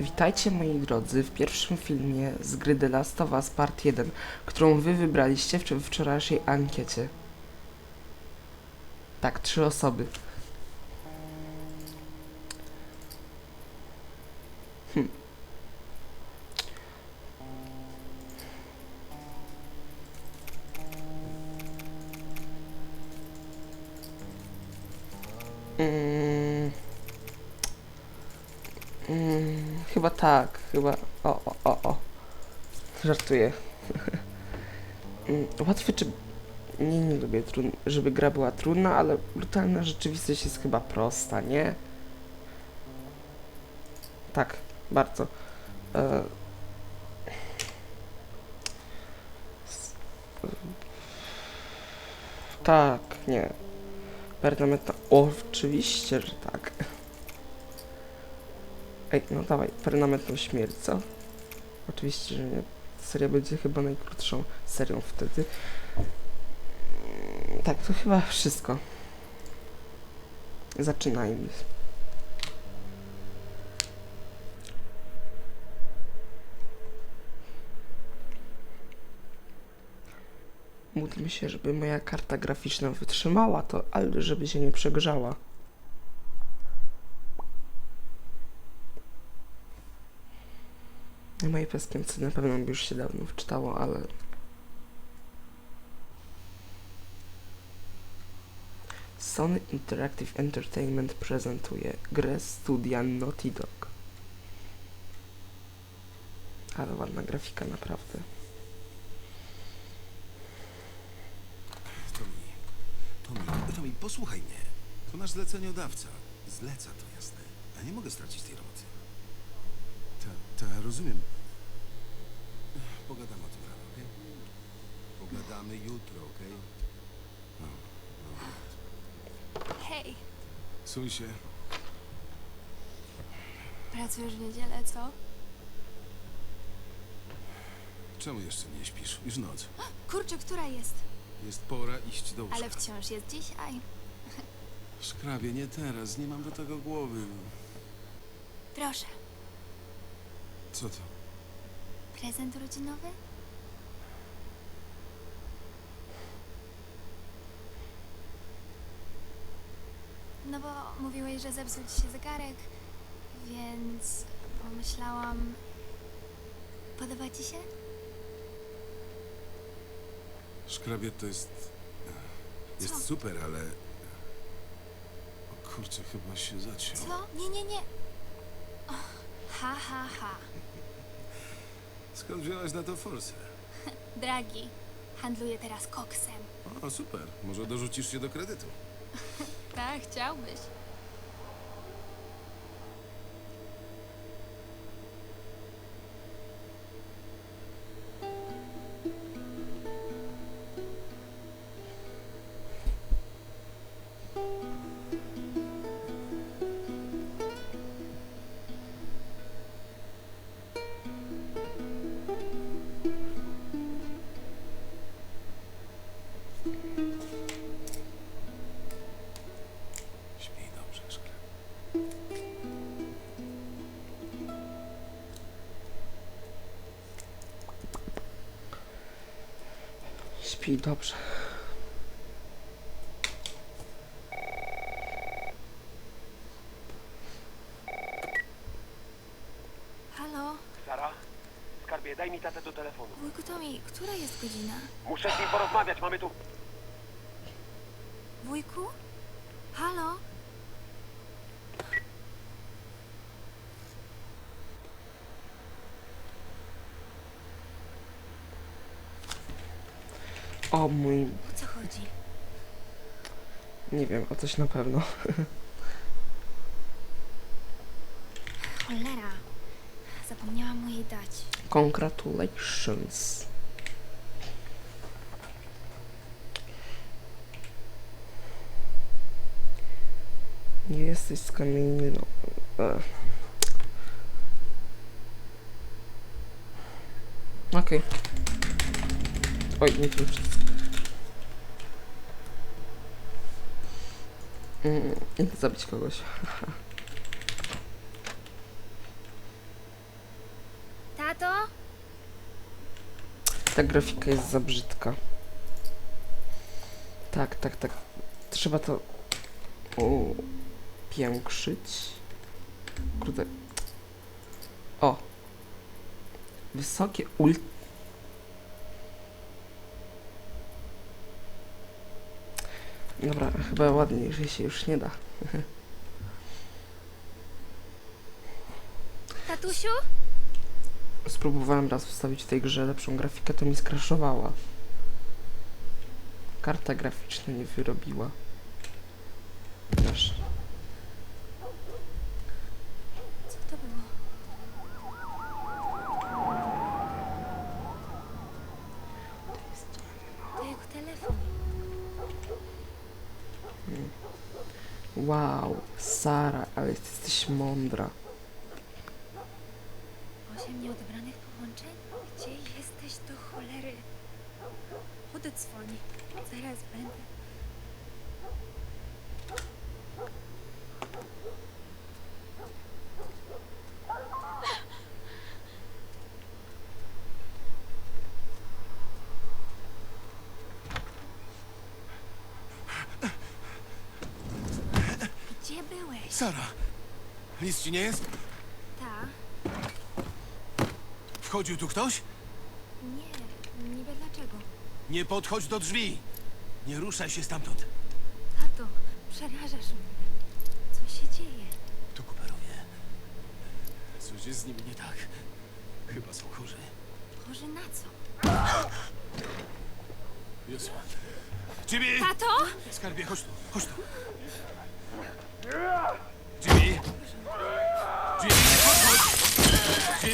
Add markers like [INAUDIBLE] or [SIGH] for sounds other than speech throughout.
Witajcie moi drodzy w pierwszym filmie z gry The Last of Us Part 1, którą wy wybraliście w wczorajszej ankiecie. Tak, trzy osoby. Hm. Mm. Mm, chyba tak, chyba. O, o, o, o. Żartuję. [LAUGHS] Mm, Łatwy czy. Nie, nie lubię, trudn- żeby gra była trudna, ale brutalna rzeczywistość jest chyba prosta, nie? Tak, bardzo. E... Tak, nie. Pernametna. O, oczywiście, że tak. Ej, no dawaj, pernamentną śmierć, co? Oczywiście, że nie. Seria będzie chyba najkrótszą serią wtedy. Mm, Tak, to chyba wszystko. Zaczynajmy. Módlmy się, żeby moja karta graficzna wytrzymała to, ale żeby się nie przegrzała. Na mojej peskierce na pewno by już się dawno wczytało, ale... Sony Interactive Entertainment prezentuje grę studia Naughty Dog. Ale ładna grafika, naprawdę. Tomi, Tomi, Tomi, posłuchaj mnie. To nasz zleceniodawca. Zleca to jasne. Ja nie mogę stracić tej roboty. Ta, ta, rozumiem. Pogadamy o tym rano, okej? Pogadamy jutro, okej? No, no. Hej, Suń się. pracujesz w niedzielę, co? Czemu jeszcze nie śpisz? Już noc. Kurczę, która jest? Jest pora iść do łóżka. Ale wciąż jest dzisiaj. Szkrabie, nie teraz. Nie mam do tego głowy. Proszę, Co to? Prezent urodzinowy? No bo mówiłeś, że zepsuł ci się zegarek, więc pomyślałam... Podoba ci się? Szkrabie to jest... Jest Co? super, ale... O kurczę, chyba się zaciął. Co? Nie, nie, nie. Och, ha, ha, ha. Skąd wziąłeś na to forsę? [LAUGHS] Dragi, handluję teraz koksem. O, super. Może dorzucisz się do kredytu. [LAUGHS] Tak, chciałbyś. Dobrze. Halo? Sara? Skarbie, daj mi tatę do telefonu. Wujku Tomi, która jest godzina? Muszę z nim porozmawiać, mamy tu... Wujku? Halo? O mój... O co chodzi? Nie wiem, o coś na pewno. Cholera. Zapomniałam mu jej dać. Congratulations. Nie jesteś skamienny, no. E. Okej. Oj, nie przycisk. Mm, idę zabić kogoś. Tato? Ta grafika jest za brzydka. Tak, tak, tak. Trzeba to upiększyć. Kurde. O. Wysokie ult... Dobra, chyba ładniej, się już nie da. Tatusiu? Spróbowałem raz wstawić w tej grze lepszą grafikę, to mi skraszowała. Karta graficzna nie wyrobiła. Wiesz, Co to było? To jego telefon. Wow, Sara, ale jesteś mądra. Osiem nieodebranych połączeń? Gdzie jesteś do cholery? Odedzwoń. Zaraz będę. Gdzie byłeś? Sara! Nic ci nie jest? Ta? Wchodził tu ktoś? Nie, niby dlaczego? Nie podchodź do drzwi! Nie ruszaj się stamtąd. Tato, przerażasz mnie. Co się dzieje? To Cooperowie. Coś jest z nimi nie tak. Chyba są chorzy. Chorzy na co? Jezu. Jimmy! Tato? Skarbie, chodź tu, chodź tu.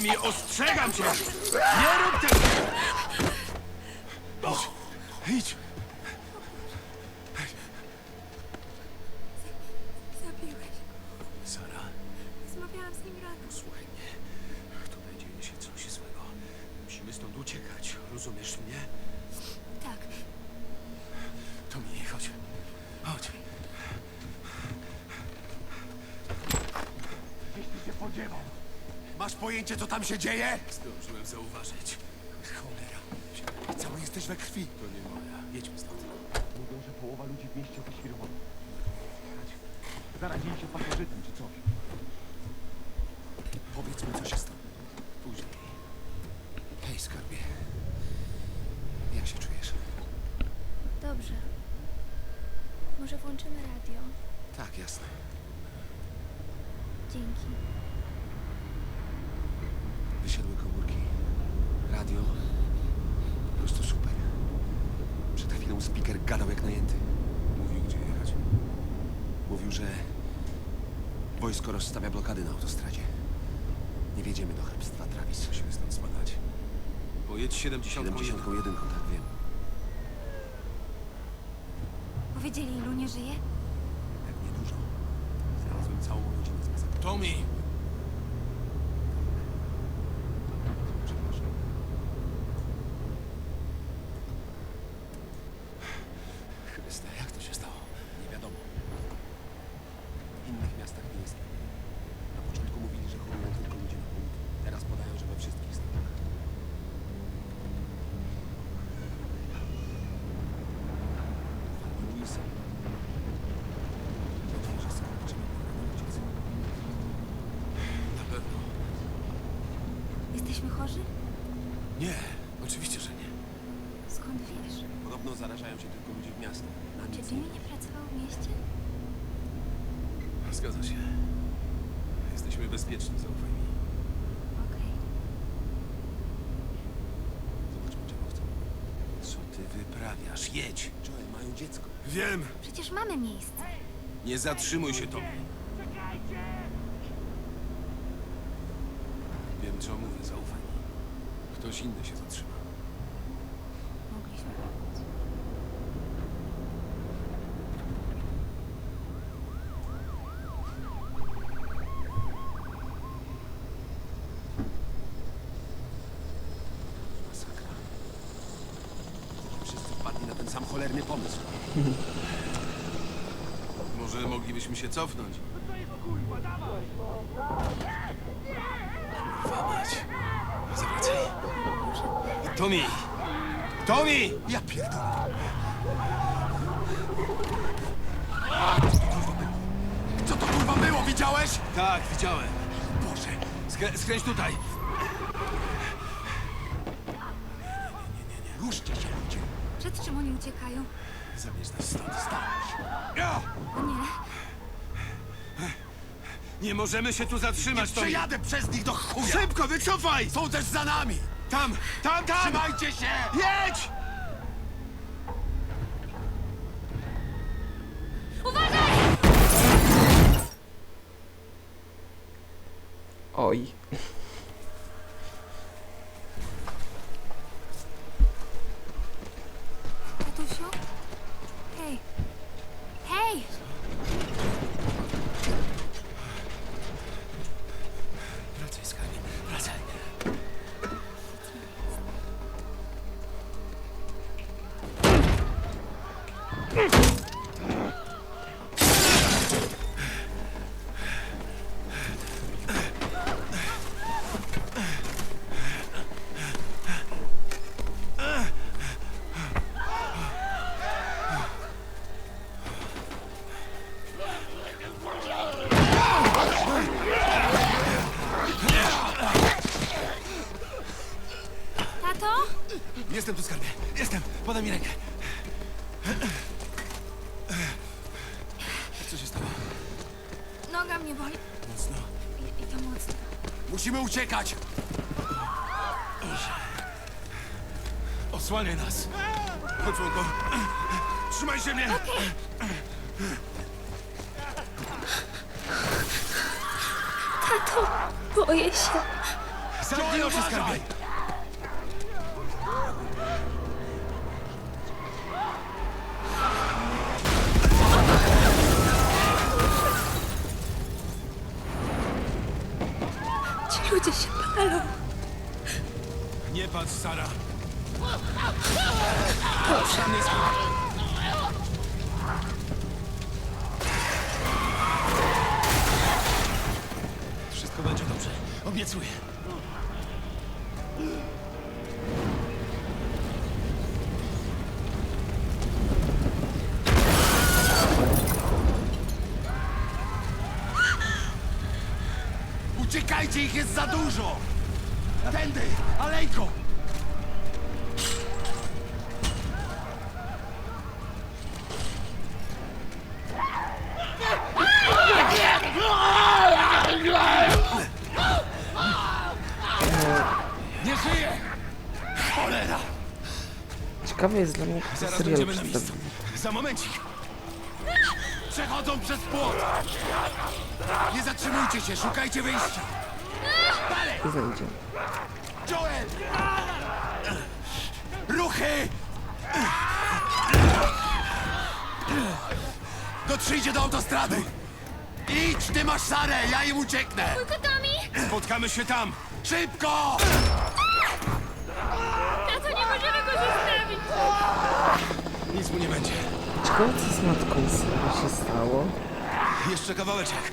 Ostrzegam cię! Nie rób tego! Idź, idź. Zabiłeś. Sara, Rozmawiałam z nim rano. słuchaj mnie. Tutaj dzieje się coś złego. Musimy stąd uciekać, rozumiesz mnie? Tak, To mi chodź. Chodź. Gdzieś się podziewał. Masz pojęcie, co tam się dzieje? Zdążyłem zauważyć. Cholera. Cały jesteś we krwi. To nie moja. Jedźmy stąd. Mówią, że połowa ludzi w mieście wyświrowała. Zarazili się pasożytem czy coś. Powiedzmy, co się stało. Później. Hej, skarbie. Jak się czujesz? dobrze. Może włączymy radio? Tak, jasne. Dzięki. Wysiadły komórki. Radio. Po prostu super. Przed chwilą speaker gadał jak najęty. Mówił, gdzie jechać. Mówił, że wojsko rozstawia blokady na autostradzie. Nie wjedziemy do hrabstwa Travis. Musimy stąd spadać. Pojedź 71. 71, tak wiem. Powiedzieli, ilu nie żyje? Tak niedużo. Znalazłem całą rodzinę z masakry. Tommy! Przepraszam. Chryste, jak to się stało? Nie wiadomo. W innych miastach nie jest. Na początku mówili, że chorują tylko ludzie na południu. Teraz podają, że we wszystkich stanach. Falba Luisa. Mówili, że skończy uciec. Na pewno. Jesteśmy chorzy? Nie, oczywiście, że nie. Skąd wiesz? Podobno zarażają się miastach. Na Czy nic Jimmy nie pracował w mieście? Zgadza się. Jesteśmy bezpieczni, zaufaj mi. Okej. Zobaczmy, czego chcą. Co ty wyprawiasz? Jedź! Joel, mają dziecko. Wiem! Przecież mamy miejsce. Nie zatrzymuj się, Tommy. Wiem, co mówię, zaufaj mi. Ktoś inny się zatrzyma. Cofnąć? Kurwa mać. Zaraz Tommy! Tommy! Ja pierdolę. Co to kurwa było, widziałeś? Tak, widziałem. Boże, Skrę skręć tutaj. ruszcie się ludzie. Przed czym oni uciekają? Zabierz nas stąd. Ja O nie, Nie możemy się tu zatrzymać, Tommy! przejadę przez nich do chuja. Szybko, wycofaj! Są też za nami. Tam, tam, tam! Trzymajcie się. Jedź! Jestem tu, skarbie. Jestem. Podaj mi rękę. Co się stało? Noga mnie boli. Mocno. I, i to mocno. Musimy uciekać. Osłaniaj nas. Chodź, Łąko. Trzymaj się mnie! Tato, boję się. Zamknij oczy, skarbie! Sara. Wszystko będzie dobrze. Obiecuję. Uciekajcie, ich jest za dużo. Tędy, alejką. Jest dla mnie, jak to Zaraz serial będziemy na miejscu. przedstawił. Za momencik. Przechodzą przez płot. Nie zatrzymujcie się, szukajcie wyjścia. Nie znajdzie. Joel! Ruchy! Dotrzyjcie do autostrady! Idź, ty masz Sarę, ja im ucieknę! Spotkamy się tam. Szybko! Nic mu nie będzie. Ciekawe, co z matką Sary się stało. Jeszcze kawałeczek.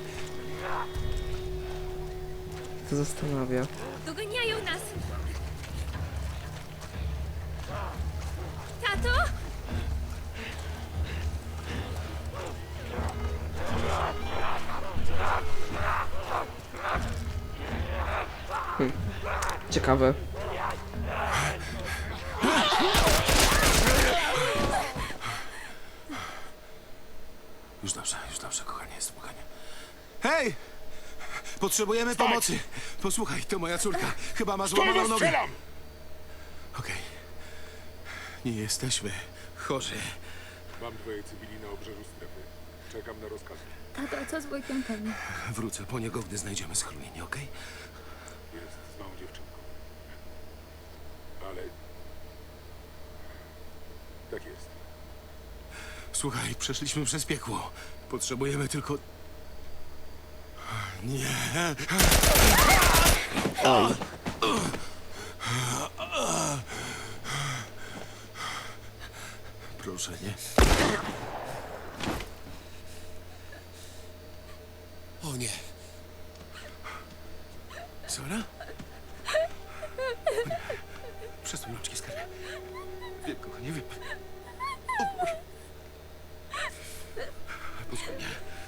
To zastanawia. Doganiają nas! Tato? Ciekawe. Już dobrze, już dobrze, kochanie, spokojnie. Hej! Potrzebujemy pomocy. Posłuchaj, to moja córka. Chyba ma złamaną nogę. Okej. Nie jesteśmy chorzy. Mam dwoje cywili na obrzeżu strefy. Czekam na rozkazy. Tato, a co z Wojtem Tommy? Wrócę po niego, gdy znajdziemy schronienie, okej? Jest z małą dziewczynką. Ale... Tak jest. Słuchaj, przeszliśmy przez piekło. Potrzebujemy tylko... Nie. Proszę, nie. O nie, Sara? Przesuń rączki z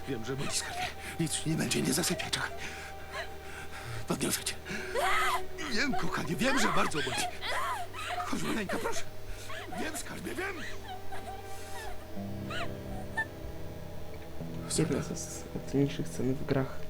Wiem, że boli skarbie. Nic nie będzie, nie zasypiaj, czekaj. Podniosę cię. Wiem, kochanie, wiem, że bardzo boli. Chodź, maleńka, proszę. Wiem, skarbie, wiem. Jedna z ładniejszych scen w grach.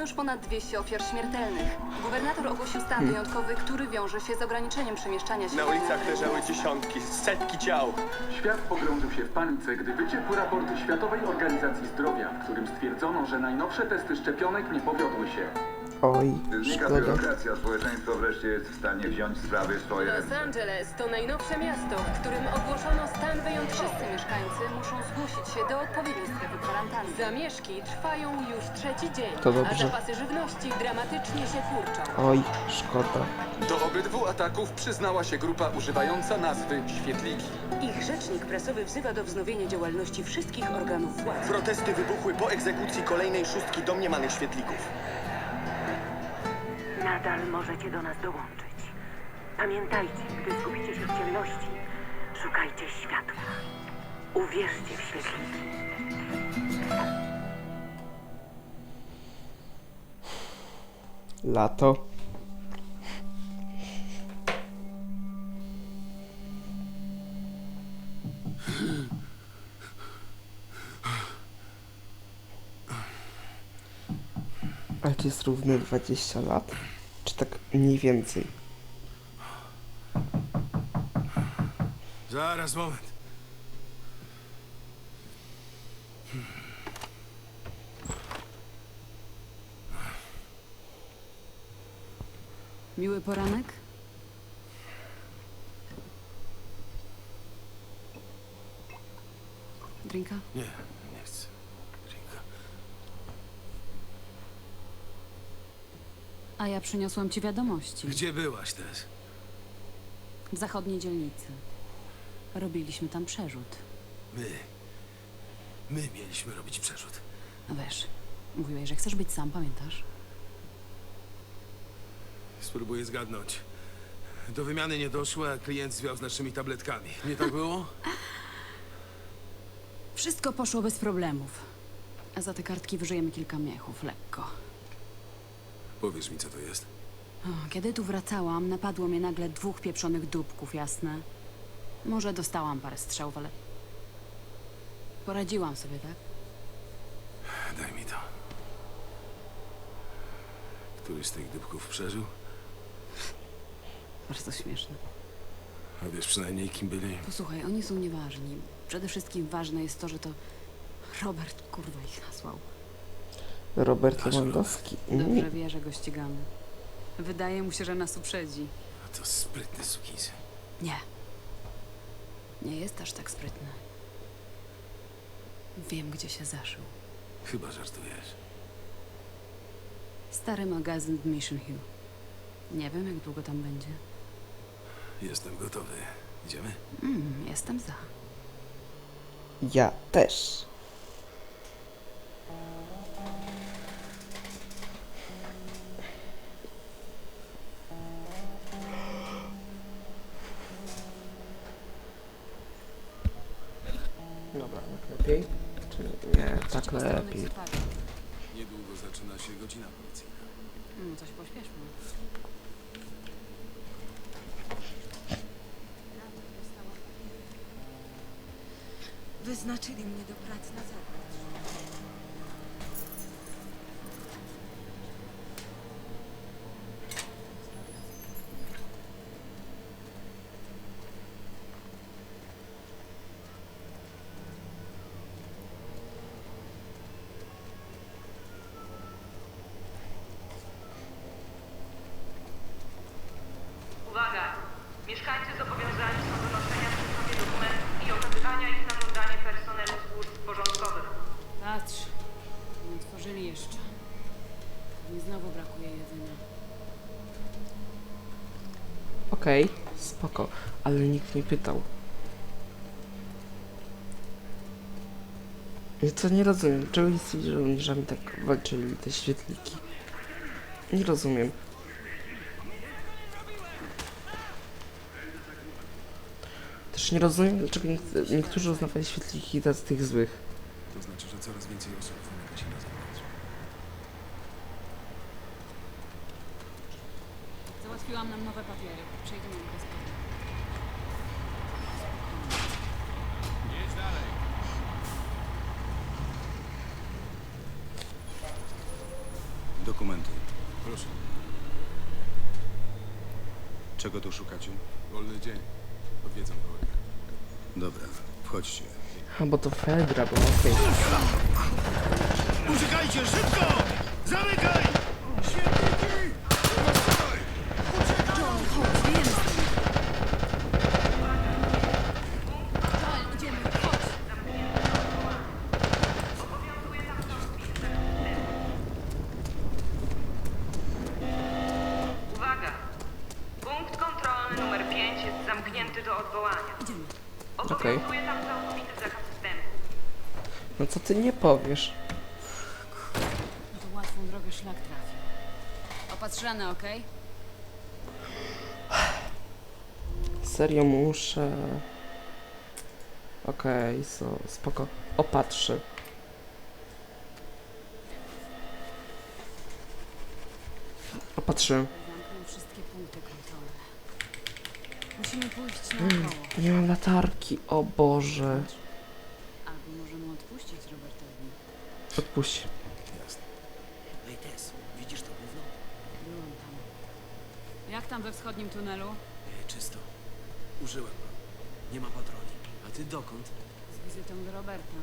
Już ponad 200 ofiar śmiertelnych. Gubernator ogłosił stan wyjątkowy, który wiąże się z ograniczeniem przemieszczania się Na ulicach leżały dziesiątki, setki ciał. Świat pogrążył się w panice, gdy wyciekły raporty Światowej Organizacji Zdrowia, w którym stwierdzono, że najnowsze testy szczepionek nie powiodły się. Oj, Znika szkoda. biurokracja, społeczeństwo wreszcie jest w stanie wziąć sprawy w swoje Los ręce. Angeles to najnowsze miasto, w którym ogłoszono stan wyjątkowy. Wszyscy mieszkańcy muszą zgłosić się do odpowiedniej strefy kwarantanny. Zamieszki trwają już trzeci dzień, To a dobrze. zapasy żywności dramatycznie się kurczą. Oj, szkoda. Do obydwu ataków przyznała się grupa używająca nazwy Świetliki. Ich rzecznik prasowy wzywa do wznowienia działalności wszystkich organów władzy. Protesty wybuchły po egzekucji kolejnej szóstki domniemanych świetlików. Nadal możecie do nas dołączyć. Pamiętajcie, gdy zgubicie się w ciemności, szukajcie światła. Uwierzcie w świetliki. Lato. Ale to jest równe 20 lat? Czy tak mniej więcej? Zaraz, moment. Miły poranek? Drinka? Nie, nie chcę. Drinka. A ja przyniosłam ci wiadomości. Gdzie byłaś teraz? W zachodniej dzielnicy. Robiliśmy tam przerzut. My. My mieliśmy robić przerzut. No wiesz, mówiłeś, że chcesz być sam, pamiętasz? Spróbuję zgadnąć. Do wymiany nie doszło, a klient zwiał z naszymi tabletkami. Nie tak było? [LAUGHS] Wszystko poszło bez problemów. A za te kartki wyżyjemy kilka miechów, lekko. Powiesz mi, co to jest. O, kiedy tu wracałam, napadło mnie nagle dwóch pieprzonych dupków, jasne? Może dostałam parę strzałów, ale... Poradziłam sobie, tak? Daj mi to. Któryś z tych dupków przeżył? Bardzo śmieszne. A wiesz przynajmniej, kim byli? Posłuchaj, oni są nieważni. Przede wszystkim ważne jest to, że to Robert, kurwa, ich nasłał. Robert Nasz Lewandowski. Dobrze wie, że go ścigamy. Wydaje mu się, że nas uprzedzi. A to sprytny sukinsyn. Nie. Nie jest aż tak sprytny. Wiem, gdzie się zaszył. Chyba żartujesz. Stary magazyn w Mission Hill. Nie wiem, jak długo tam będzie. Jestem gotowy. Idziemy? Mm, jestem za. Ja też. Dobra, tak lepiej? Czy nie, tak lepiej. Niedługo zaczyna się godzina policyjna. Mm, coś pośpieszmy. Wyznaczyli mnie do pracy na zewnątrz. Okej, spoko, ale nikt nie pytał. Ja co nie rozumiem, czemu z tymi żołnierzami tak walczyli te świetliki? Nie rozumiem. Też nie rozumiem, dlaczego niek- niektórzy uznawali świetliki za tych złych. To znaczy, że coraz więcej osób wymyka się na zewnątrz. Załatwiłam nam nowe papiery. Przejdziemy do rozprawy. Dokumenty. Proszę, Czego tu szukacie? wolny dzień. Odwiedzam kolegę. Dobra, wchodźcie. A bo to Fedra, bo okej. Uciekajcie, szybko! Zamykaj! Powiesz? No to łatwą drogę szlak trafi. Opatrz rany, okej? Serio muszę... Okej, so, spoko. Opatrzę. Opatrzyłem. Zamknę wszystkie punkty kontrolne. Musimy pójść Mm, naokoło. nie mam latarki, o Boże. Odpuść. Ej, Tess, widzisz to gówno? Byłam tam. Jak tam we wschodnim tunelu? Ej, czysto. Użyłem go. Nie ma patroli. A ty dokąd? Z wizytą do Roberta.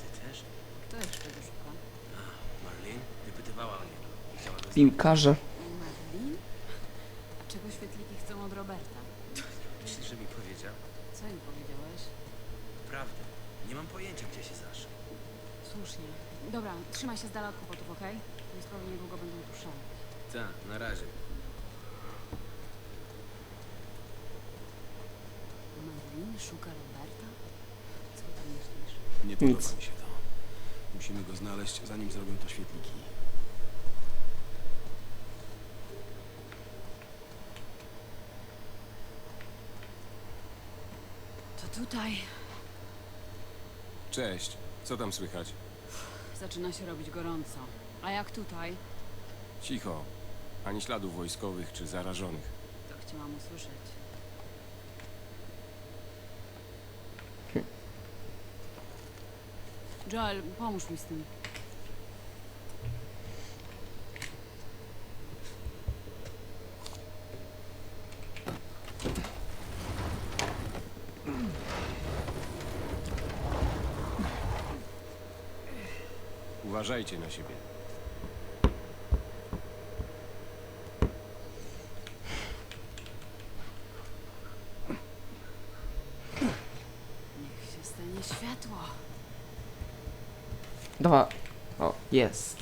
Ty też? Kto jeszcze go szuka? A, Marlene wypytywała o niego. Chciała go Piłkarze. Marlin? A czego świetliki chcą od Roberta? znaleźć. Myślisz, że mi powiedział? Co im powiedziałeś? Prawdę. Nie mam pojęcia, gdzie się zaszył. Słusznie. Dobra, trzymaj się z dala od kłopotów, okej? Wojskowi niedługo będą tu szaleć. Tak, na razie. Marlin szuka Roberta? Co ty myślisz? Nie podoba Nic. mi się to. Musimy go znaleźć, zanim zrobią to świetliki. To tutaj. Cześć. Co tam słychać? Zaczyna się robić gorąco. A jak tutaj? Cicho. Ani śladów wojskowych czy zarażonych. To chciałam usłyszeć. Joel, pomóż mi z tym. Uważajcie na siebie. Niech się stanie światło. Dwa. O, jest.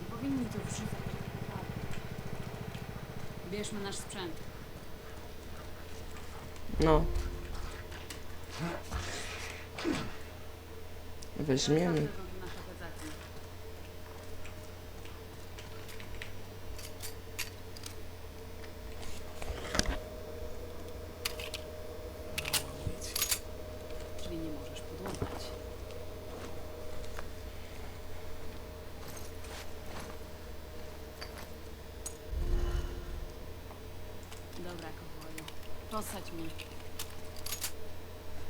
Nie powinni tu. Bierzmy nasz sprzęt. No. Weźmiemy.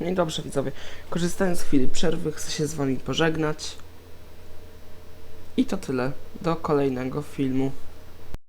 No i dobrze widzowie, korzystając z chwili przerwy chcę się z wami pożegnać. I to tyle. Do kolejnego filmu.